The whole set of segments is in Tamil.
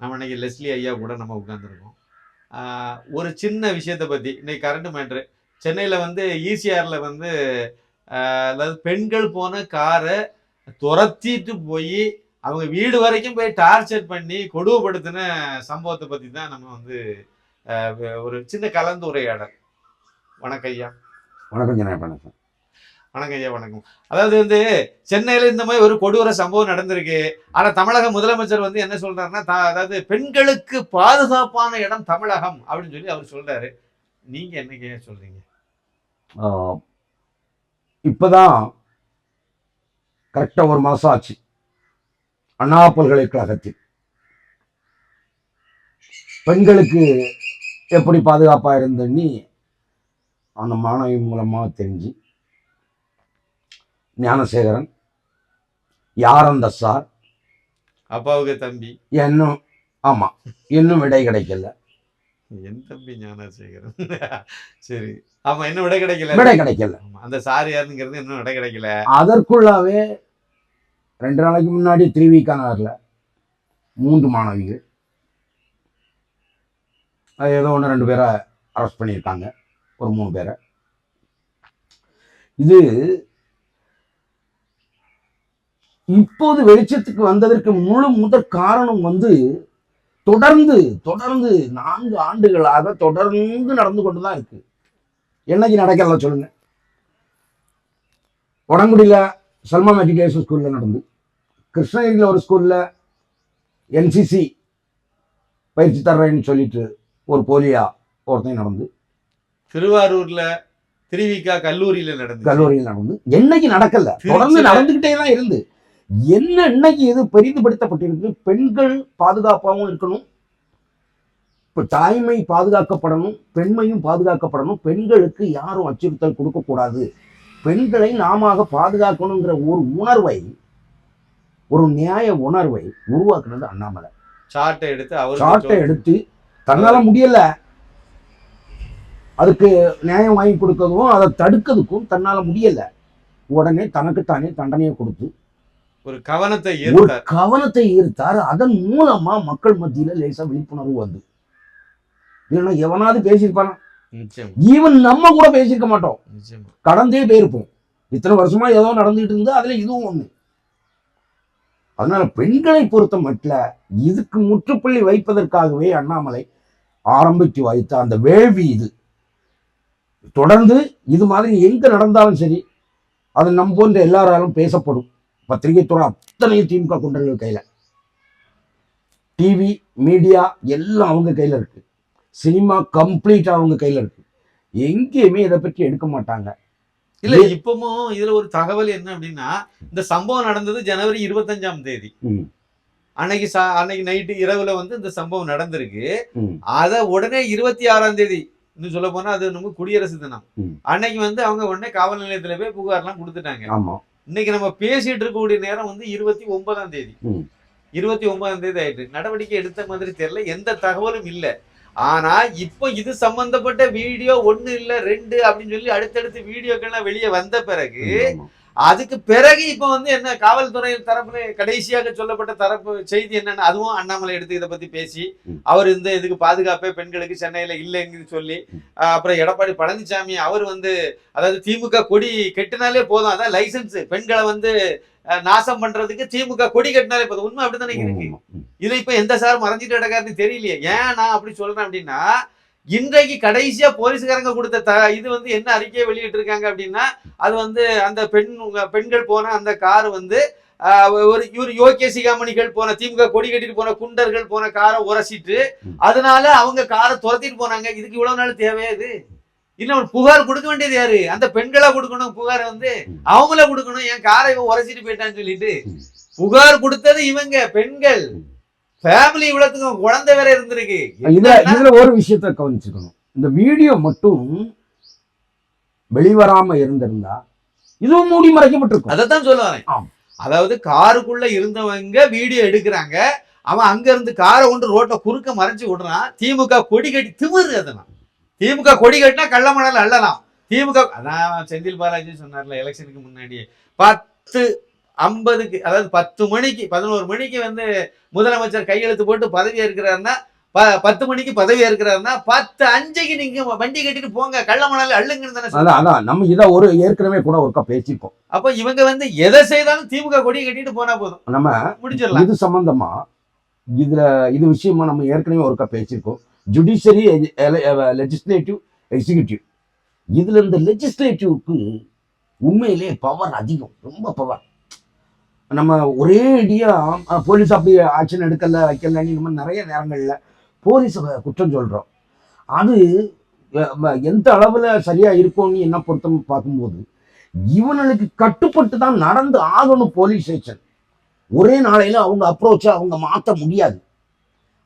நம்ம இன்னைக்கு லெஸ்லி ஐயா கூட நம்ம உட்காந்துருக்கோம் ஒரு சின்ன விஷயத்தை பற்றி இன்னைக்கு கரண்ட் மேட்ரு சென்னையில் வந்து ஈசிஆரில் வந்து அதாவது பெண்கள் போன காரை துரத்திட்டு போய் அவங்க வீடு வரைக்கும் போய் டார்ச்சர் பண்ணி கொடுமைப்படுத்தின சம்பவத்தை பற்றி தான் நம்ம வந்து ஒரு சின்ன கலந்துரையாடல். வணக்கம் ஐயா. வணக்கம் ஜனாபன் வணக்கம் ஐயா வணக்கம். அதாவது வந்து சென்னையில் இந்த மாதிரி ஒரு கொடூர சம்பவம் நடந்திருக்கு. ஆனால் தமிழக முதலமைச்சர் வந்து என்ன சொல்றாருன்னா அதாவது பெண்களுக்கு பாதுகாப்பான இடம் தமிழகம் அப்படின்னு சொல்லி அவர் சொல்றாரு. நீங்க என்னைக்கு சொல்கிறீங்க சொல்றீங்க? இப்போதான் கரெக்டாக ஒரு மாதம் ஆச்சு. அண்ணா பல்கலைக்கழகத்தில் பெண்களுக்கு எப்படி பாதுகாப்பாக இருந்தேன்னு அந்த மாணவி மூலமாக தெரிஞ்சு. ஞானசேகரன் யார் அந்த சார் அப்பாவுக்கு தம்பி. இன்னும் ஆமாம் இன்னும் விடை கிடைக்கல. என் தம்பி ஞானசேகரன். சரி. ஆமா இன்னும் விட கிடைக்கல. விடை கிடைக்கல. அந்த சார் யாருங்கிறது இன்னும் விட கிடைக்கல. அதற்குள்ளாவே ரெண்டு நாளைக்கு முன்னாடி திருவிக்கானரில் மூன்று மாணவிகள். அது ஏதோ ஒன்று ரெண்டு பேரை அரெஸ்ட் பண்ணியிருக்காங்க. ஒரு மூணு பேரை. இது இப்போது வெளிச்சத்துக்கு வந்ததற்கு முழு முதற் காரணம் வந்து தொடர்ந்து தொடர்ந்து நான்கு ஆண்டுகளாக தொடர்ந்து நடந்து கொண்டு தான் இருக்கு. என்னைக்கு நடக்கல சொல்லுங்க. உடங்குடியில் சல்மா மெட்ரிகுலேஷன் ஸ்கூலில் நடந்து கிருஷ்ணகிரியில் ஒரு ஸ்கூலில் என்சிசி பயிற்சி தர்றேன்னு சொல்லிட்டு ஒரு போலியா ஒருத்தன் நடந்து திருவாரூர்ல திருவிக்கா கல்லூரியில நடந்து கல்லூரியில் நடந்து. என்னைக்கு நடக்கல? தொடர்ந்து நடந்துகிட்டே தான் இருந்து. என்ன இன்னைக்கு இது பெரிதுபடுத்தப்பட்டிருக்கு? பெண்கள் பாதுகாப்பாகவும் இருக்கணும். இப்போ தாய்மை பாதுகாக்கப்படணும் பெண்மையும் பாதுகாக்கப்படணும். பெண்களுக்கு யாரும் அச்சுறுத்தல் கொடுக்கக்கூடாது. பெண்களை நாம பாதுகாக்கணுங்கிற ஒரு உணர்வை ஒரு நியாய உணர்வை உருவாக்குனது அண்ணாமலை. சாட்டை எடுத்து அவர் சாட்டை எடுத்து தன்னால முடியல. அதுக்கு நியாயம் வாங்கி கொடுக்கறதும் அதை தடுக்கிறதுக்கும் தன்னால முடியல. உடனே தனக்குத்தானே தண்டனையை கொடுத்து ஒரு கவனத்தை ஒரு ஈர்த்தார். கவனத்தை ஈர்த்தார். அதன் மூலமா மக்கள் மத்தியில லேசா விழிப்புணர்வு வந்து. இல்லைன்னா எவனாவது பேசியிருப்பானா? ஈவன் நம்ம கூட பேசியிருக்க மாட்டோம். கடந்தே போயிருப்போம். இத்தனை வருஷமா ஏதோ நடந்துகிட்டு இருந்தா அதுல இதுவும் ஒண்ணு. அதனால பெண்களை பொறுத்த மட்டும் இதுக்கு முற்றுப்புள்ளி வைப்பதற்காகவே அண்ணாமலை ஆரம்பித்து வைத்த அந்த வேள்வி இது. தொடர்ந்து இது மாதிரி எங்க நடந்தாலும் சரி அது நம் போன்ற எல்லாராலும் பேசப்படும். பத்திரிகை துறை அத்தனையும் திமுக குண்டர்கள் கையில. டிவி மீடியா எல்லாம் அவங்க கையில இருக்கு. சினிமா கம்ப்ளீட்டா அவங்க கையில இருக்கு. எங்கேயுமே இதை பற்றி எடுக்க மாட்டாங்க. இல்ல இப்பவும் இதுல ஒரு தகவல் என்ன அப்படின்னா இந்த சம்பவம் நடந்தது ஜனவரி இருபத்தஞ்சாம் தேதி. அன்னைக்கு அன்னைக்கு நைட்டு இரவுல வந்து இந்த சம்பவம் நடந்திருக்கு. அத உடனே இருபத்தி ஆறாம் தேதி இன்னும் சொல்ல போனா அது நம்ம குடியரசு தினம். அன்னைக்கு வந்து அவங்க உடனே காவல் நிலையத்துல போய் புகார்லாம் கொடுத்துட்டாங்க. ஆமா. இன்னைக்கு நம்ம பேசிட்டு இருக்கக்கூடிய நேரம் வந்து இருபத்தி ஒன்பதாம் தேதி. இருபத்தி ஒன்பதாம் தேதி ஆயிட்டு நடவடிக்கை எடுத்த மாதிரி தெரியல எந்த தகவலும் இல்ல ஆனா இப்போ இது சம்பந்தப்பட்ட வீடியோ ஒண்ணு இல்ல ரெண்டு அப்படின்னு சொல்லி அடுத்தடுத்து வீடியோக்கெல்லாம் வெளியே வந்த பிறகு. அதுக்கு பிறகு இப்போ வந்து என்ன காவல்துறை தரப்புல கடைசியாக சொல்லப்பட்ட தரப்பு செய்தி என்னன்னா அதுவும் அண்ணாமலை எடுத்து இதை பத்தி பேசி. அவர் இந்த இதுக்கு பாதுகாப்பே பெண்களுக்கு சென்னையில இல்லைன்னு சொல்லி அப்புறம் எடப்பாடி பழனிசாமி அவர் வந்து அதாவது திமுக கொடி கெட்டினாலே போதும் அதான் லைசன்ஸ். பெண்களை வந்து நாசம் பண்றதுக்கு திமுக கொடி கட்டினாலே போதும். உண்மை அப்படித்தானே இருக்கு. இதுல இப்ப எந்த சார் மறைஞ்சிட்டு கிடக்காருன்னு தெரியலையே. ஏன் நான் அப்படி சொல்றேன் அப்படின்னா இன்றைக்கு கடைசியா போலீஸ்காரங்க கொடுத்த இது வந்து என்ன அறிக்கையை வெளியிட்டு இருக்காங்க அப்படின்னா அது வந்து அந்த பெண் பெண்கள் போன அந்த கார் வந்து ஒரு இவர் யோகிய சிகாமணிகள் போன திமுக கொடி கட்டிட்டு போன குண்டர்கள் போன காரை உரசிட்டு. அதனால அவங்க காரை துரத்திட்டு போனாங்க இதுக்கு இவ்வளவு நாள் தேவையா இது இன்னும் புகார் கொடுக்க வேண்டியது யாரு அந்த பெண்களா கொடுக்கணும் புகார் வந்து. அவங்கள கொடுக்கணும் என் காரை இவன் உரசிட்டு போயிட்டான்னு சொல்லிட்டு. புகார் கொடுத்தது இவங்க பெண்கள். ஃபேமிலி இவ்வளவுக்கும் குழந்தை வேற இருந்திருக்கு. இதுல இதுல ஒரு விஷயத்த கவனிச்சுக்கணும். இந்த வீடியோ மட்டும் வெளிவராம இருந்திருந்தா இதுவும் மூடி மறைக்கப்பட்டிருக்கும். அதைத்தான் சொல்ல வரேன் ஆம். அதாவது காருக்குள்ள இருந்தவங்க வீடியோ எடுக்கிறாங்க. அவன் அங்க இருந்து காரை கொண்டு ரோட்ல குறுக்க மறைச்சு விடுறான். திமுக கொடி கட்டி திமிரு அதெல்லாம். திமுக கொடி கட்டினா கள்ள மணல் அள்ளலாம் திமுக அதான் செந்தில் பாலாஜி சொன்னார்ல எலெக்ஷனுக்கு முன்னாடி பத்து ஐம்பதுக்கு அதாவது பத்து மணிக்கு பதினோரு மணிக்கு வந்து முதலமைச்சர் கையெழுத்து போட்டு பதவி ஏற்கிறாருன்னா ப- பத்து மணிக்கு பதவி ஏற்கிறாருன்னா பத்து அஞ்சுக்கு நீங்க வண்டி கட்டிட்டு போங்க கள்ள மணல் அள்ளுங்கன்னு தானே. அதான் நம்ம இதை ஒரு ஏற்கனவே கூட ஒருக்கா பேசியிருக்கோம் அப்போ இவங்க வந்து எதை செய்தாலும் திமுக கொடி கட்டிட்டு போனா போதும். நம்ம முடிஞ்சிடலாம். இது சம்பந்தமா இதுல இது விஷயமா நம்ம ஏற்கனவே ஒருக்கா பேசியிருக்கோம். ஜுடிஷியரி லெஜிஸ்லேட்டிவ் எக்ஸிகியூட்டிவ் இதுல இந்த லெஜிஸ்லேட்டிவ்க்கு உண்மையிலே பவர் அதிகம் ரொம்ப பவர் நம்ம ஒரே அடியாக போலீஸ் அப்படி ஆக்ஷன் எடுக்கலை வைக்கலன்னு நம்ம நிறைய நேரங்களில் போலீஸை குற்றம் சொல்கிறோம் அது எந்த அளவில் சரியாக இருக்கும்னு என்ன பொருத்தம் பார்க்கும்போது இவனுக்கு கட்டுப்பட்டு தான் நடந்து ஆகணும் போலீஸ் ஸ்டேஷன். ஒரே நாளையில அவங்க அப்ரோச்சை அவங்க மாற்ற முடியாது.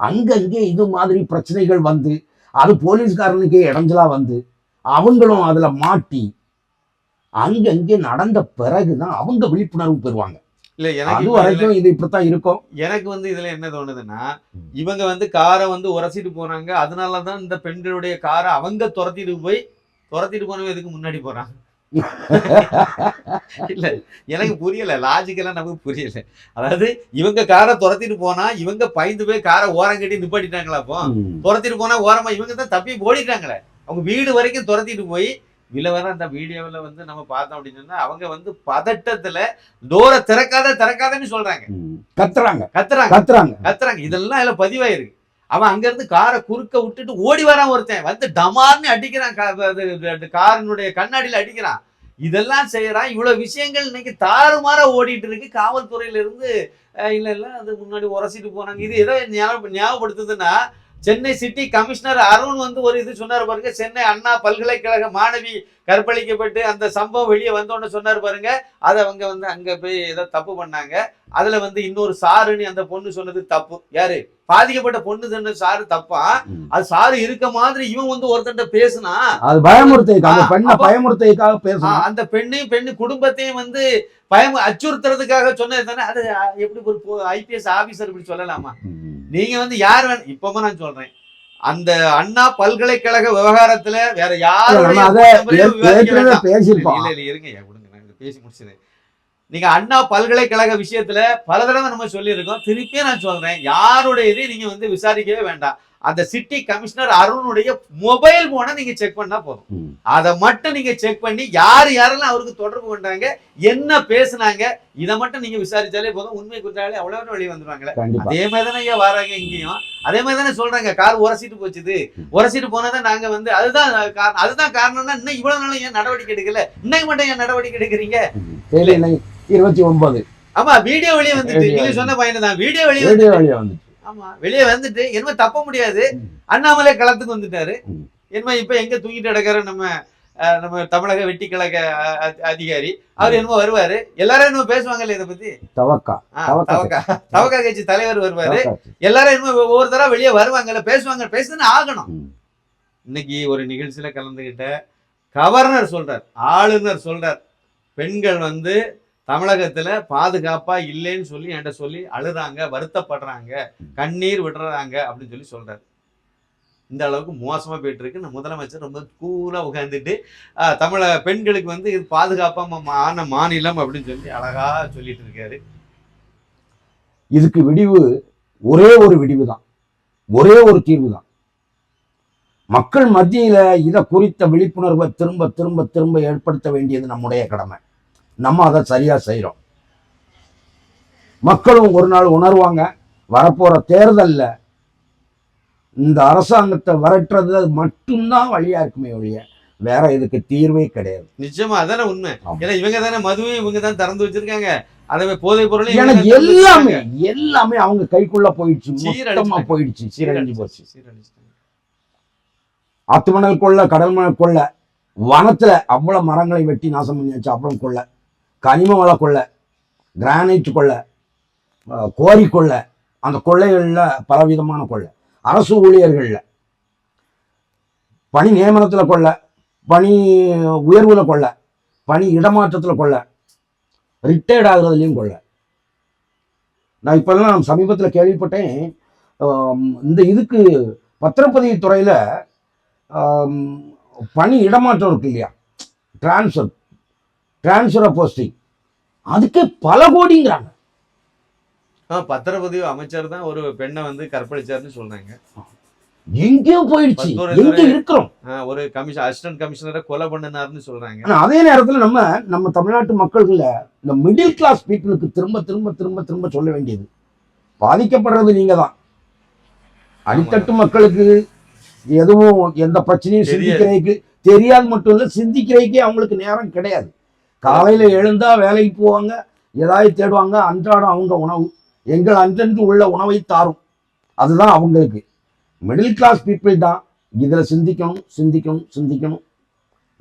அங்கங்கே இது மாதிரி பிரச்சனைகள் வந்து அது போலீஸ்காரனுக்கே இடைஞ்சலாக வந்து அவங்களும் அதில் மாட்டி அங்கங்கே நடந்த பிறகு தான் அவங்க விழிப்புணர்வு பெறுவாங்க. இல்ல எனக்கு அது வரைக்கும் இது இப்படித்தான் இருக்கும். எனக்கு வந்து இதுல என்ன தோணுதுன்னா. இவங்க வந்து காரை வந்து உரசிட்டு போனாங்க அதனாலதான் இந்த பெண்களுடைய காரை அவங்க துரத்திட்டு போய் துரத்திட்டு போனவங்க எதுக்கு முன்னாடி போறாங்க இல்ல எனக்கு புரியல. லாஜிக்கெல்லாம் நமக்கு புரியல. அதாவது இவங்க காரை துரத்திட்டு போனா இவங்க பயந்து போய் காரை ஓரம் கட்டி நிப்பாட்டிட்டாங்களா அப்போ. துரத்திட்டு போனா ஓரமா இவங்க தான் தப்பி ஓடிட்டாங்களே. அவங்க வீடு வரைக்கும் துரத்திட்டு போய் இதுல வர அந்த வீடியோவில் வந்து நம்ம பார்த்தோம் அப்படின்னு சொன்னா அவங்க வந்து பதட்டத்துல டோரை திறக்காத திறக்காதன்னு சொல்றாங்க. கத்துறாங்க. கத்துறாங்க. கத்துறாங்க. கத்துறாங்க. இதெல்லாம் இதுல பதிவாயிருக்கு. அவன் அங்க இருந்து காரை குறுக்க விட்டுட்டு ஓடி வரான் ஒருத்தன். வந்து டமார்னு அடிக்கிறான். காரினுடைய கண்ணாடியில அடிக்கிறான். இதெல்லாம் செய்யறான். இவ்வளவு விஷயங்கள் இன்னைக்கு தாறுமாறா ஓடிட்டு இருக்கு. காவல்துறையில இருந்து இல்ல இல்ல அது முன்னாடி உரசிட்டு போனாங்க. இது ஞாபக- ஞாபகப்படுத்துதுன்னா சென்னை சிட்டி கமிஷனர் அருண் வந்து ஒரு இது சொன்னார் பாருங்க சென்னை அண்ணா பல்கலைக்கழக மாணவி கற்பழிக்கப்பட்டு அந்த சம்பவம் வெளியே வந்தோன்னு சொன்னார் பாருங்க. அதை அவங்க வந்து அங்க போய் ஏதோ தப்பு பண்ணாங்க. அதுல வந்து இன்னொரு சாருன்னு அந்த பொண்ணு சொன்னது தப்பு. யாரு? பாதிக்கப்பட்ட பொண்ணு சொன்ன சாரு தப்பா. அது சாரு இருக்க மாதிரி இவன் வந்து ஒருத்தன்ட்ட பேசுனா? அது பயமுறுத்தைக்காக பெண்ணை பயமுறுத்தைக்காக பேசணும் அந்த பெண்ணையும் பெண்ணு குடும்பத்தையும் வந்து பயம் அச்சுறுத்துறதுக்காக சொன்னது தானே? அது எப்படி ஒரு ஐபிஎஸ் ஆபீசர் இப்படி சொல்லலாமா. நீங்க வந்து யார் வேணும் இப்பவும் நான் சொல்றேன். அந்த அண்ணா பல்கலைக்கழக விவகாரத்துல வேற வேண்டாம். பேசியிருக்கோம். இல்ல இருங்க ஐயா, விடுங்க நான் இதை பேசி முடிச்சது நீங்க அண்ணா பல்கலைக்கழக விஷயத்துல பல தடவை நம்ம சொல்லியிருக்கோம். திருப்பியும் நான் சொல்றேன் யாருடைய இதையும் நீங்க வந்து விசாரிக்கவே வேண்டாம். அந்த சிட்டி கமிஷனர் அருணுடைய மொபைல் போனை நீங்க செக் பண்ணா போதும். அதை மட்டும் நீங்க செக் பண்ணி யார் யாரெல்லாம் அவருக்கு தொடர்பு கொண்டாங்க என்ன பேசுனாங்க இதை மட்டும் நீங்க விசாரிச்சாலே போதும். உண்மை குற்றாலே அவ்வளவு வெளியே வந்துருவாங்களே. அதே மாதிரி தானே ஐயா வராங்க இங்கேயும். அதே மாதிரி தானே சொல்றாங்க கார் உரசிட்டு போச்சுது. உரசிட்டு போனதை நாங்க வந்து அதுதான் காரணம். அதுதான் காரணம்னா இன்னும் இவ்வளவு நாளும் ஏன் நடவடிக்கை எடுக்கல? இன்னைக்கு மட்டும் ஏன் நடவடிக்கை எடுக்கிறீங்க? இருபத்தி ஒன்பது. ஆமா வீடியோ வெளியே வந்துட்டு நீங்க சொன்ன பையன் தான். வீடியோ வெளியே ரேடியோ வெளியே வந்துட்டு என்ன தப்ப முடியாது. அண்ணாமலை களத்துக்கு வந்துட்டாரு. என்ன இப்ப எங்க தூங்கிட்டு கிடக்கிற நம்ம அஹ், நம்ம தமிழக வெட்டி கழக அதிகாரி. அவர் என்னமோ வருவாரு. எல்லாரும் என்னமோ பேசுவாங்கல்ல இதை பத்தி? தவக்கா. தவக்கா தவக்கா. கட்சி. தலைவர் வருவாரு. எல்லாரும் என்னமோ ஒவ்வொரு தடவை வெளியே வருவாங்கல்ல பேசுவாங்க பேசுன்னு ஆகணும். இன்னைக்கு ஒரு நிகழ்ச்சியில கலந்துகிட்ட கவர்னர் சொல்றார் ஆளுநர் சொல்றார். பெண்கள் வந்து தமிழகத்துல பாதுகாப்பா இல்லைன்னு சொல்லி என்கிட்ட சொல்லி அழுறாங்க வருத்தப்படுறாங்க கண்ணீர் விடுறாங்க அப்படின்னு சொல்லி சொல்றாரு. இந்த அளவுக்கு மோசமாக போயிட்டு இருக்கு. நம்ம முதலமைச்சர் ரொம்ப கூலாக உட்காந்துட்டு தமிழக பெண்களுக்கு வந்து இது பாதுகாப்பாக ஆன மாநிலம் அப்படின்னு சொல்லி அழகாக சொல்லிட்டு இருக்காரு. இதுக்கு விடிவு ஒரே ஒரு விடிவு தான். ஒரே ஒரு தீர்வு தான். மக்கள் மத்தியில் இதை குறித்த விழிப்புணர்வை திரும்ப திரும்ப திரும்ப ஏற்படுத்த வேண்டியது நம்முடைய கடமை. நம்ம அதை சரியா செய்றோம் மக்களும் ஒரு நாள் உணர்வாங்க வரப்போற தேர்தல்ல இந்த அரசாங்கத்தை விரட்டுறது மட்டும்தான் வழியா இருக்குமே ஒழிய வேற இதுக்கு தீர்வே கிடையாது நிச்சயமா அதானே உண்மை. ஏன்னா இவங்க தானே மதுவையும் இவங்க தான் திறந்து வச்சிருக்காங்க அதே போதை இவங்க எனக்கு எல்லாமே. எல்லாமே அவங்க கைக்குள்ள போயிடுச்சு மொத்தமா சீரழிச்சிட்டாங்க. போயிடுச்சு சீரழிஞ்சு போச்சு. ஆத்துமணல் கொள்ள கடல் மணல் கொள்ள வனத்துல அவ்வளவு மரங்களை வெட்டி நாசம் பண்ணியாச்சு அவ்வளவு கொள்ள கனிம வள கொள்ளை கிரானைட் கொள்ளை கோரி கொள்ளை அந்த கொள்ளைகளில் பலவிதமான கொள்ளை. அரசு ஊழியர்களில் பணி நியமனத்தில் கொள்ள பணி உயர்வில் கொள்ளை பணி இடமாற்றத்தில் கொள்ள ரிட்டையர்ட் ஆகுறதுலையும் கொள்ளை. நான் இப்பெல்லாம் சமீபத்தில் கேள்விப்பட்டேன் இந்த இதுக்கு பத்திரப்பதிவு துறையில் பணி இடமாற்றம் இருக்கு இல்லையா? டிரான்ஸ்ஃபர் டிரான்ஸ்ஃபர் போஸ்டிங் அதுக்கு பல கோடிங்கிறாங்க. பத்திரப்பதிவு அமைச்சர் தான் ஒரு பெண்ணை வந்து கற்பழிச்சாருன்னு சொல்றாங்க. எங்கேயோ போயிடுச்சு. எங்க இருக்கிறோம். ஒரு கமிஷன் அசிஸ்டன்ட் கமிஷனரை கொலை பண்ணினாருன்னு சொல்றாங்க. ஆனா அதே நேரத்துல நம்ம நம்ம தமிழ்நாட்டு மக்கள்கள இந்த மிடில் கிளாஸ் பீப்புளுக்கு திரும்ப திரும்ப திரும்ப திரும்ப சொல்ல வேண்டியது. பாதிக்கப்படுறது நீங்க தான். அடித்தட்டு மக்களுக்கு எதுவும் எந்த பிரச்சனையும். சிந்திக்கிறதுக்கு தெரியாது மட்டும் இல்ல சிந்திக்கிறதுக்கே அவங்களுக்கு நேரம் கிடையாது. காலையில எழுந்தா வேலைக்கு போவாங்க ஏதாவது தேடுவாங்க அன்றாடம் அவங்க உணவு. எங்கள் அன்றன்று உள்ள உணவை தாரும். அதுதான் அவங்களுக்கு. மிடில் கிளாஸ் பீப்புள் தான் இதுல சிந்திக்கணும் சிந்திக்கணும் சிந்திக்கணும்.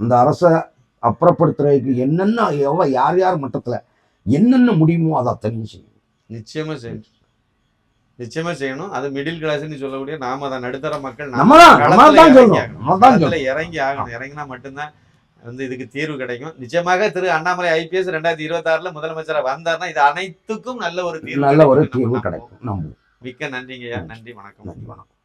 இந்த அரசை அப்புறப்படுத்துறதுக்கு என்னென்ன எவ்வளோ யார் யார் மட்டத்துல என்னென்ன முடியுமோ அதை அத்தனையும் செய்யணும். நிச்சயமா செய்யணும். நிச்சயமா செய்யணும். அது மிடில் கிளாஸ்னு சொல்லக்கூடிய நாம தான் நடுத்தர மக்கள் நாம நம்ம தான் இறங்கி ஆகணும். இறங்கினா மட்டும்தான் வந்து இதுக்கு தீர்வு கிடைக்கும். நிச்சயமாக திரு அண்ணாமலை ஐபிஎஸ் ரெண்டாயிரத்தி இருபத்தி ஆறுல முதலமைச்சரா வந்தாருன்னா இது அனைத்துக்கும் நல்ல ஒரு தீர்வு நல்ல ஒரு தீர்வு. கிடைக்கும். மிக்க நன்றிங்கய்யா. நன்றி வணக்கம். நன்றி வணக்கம்.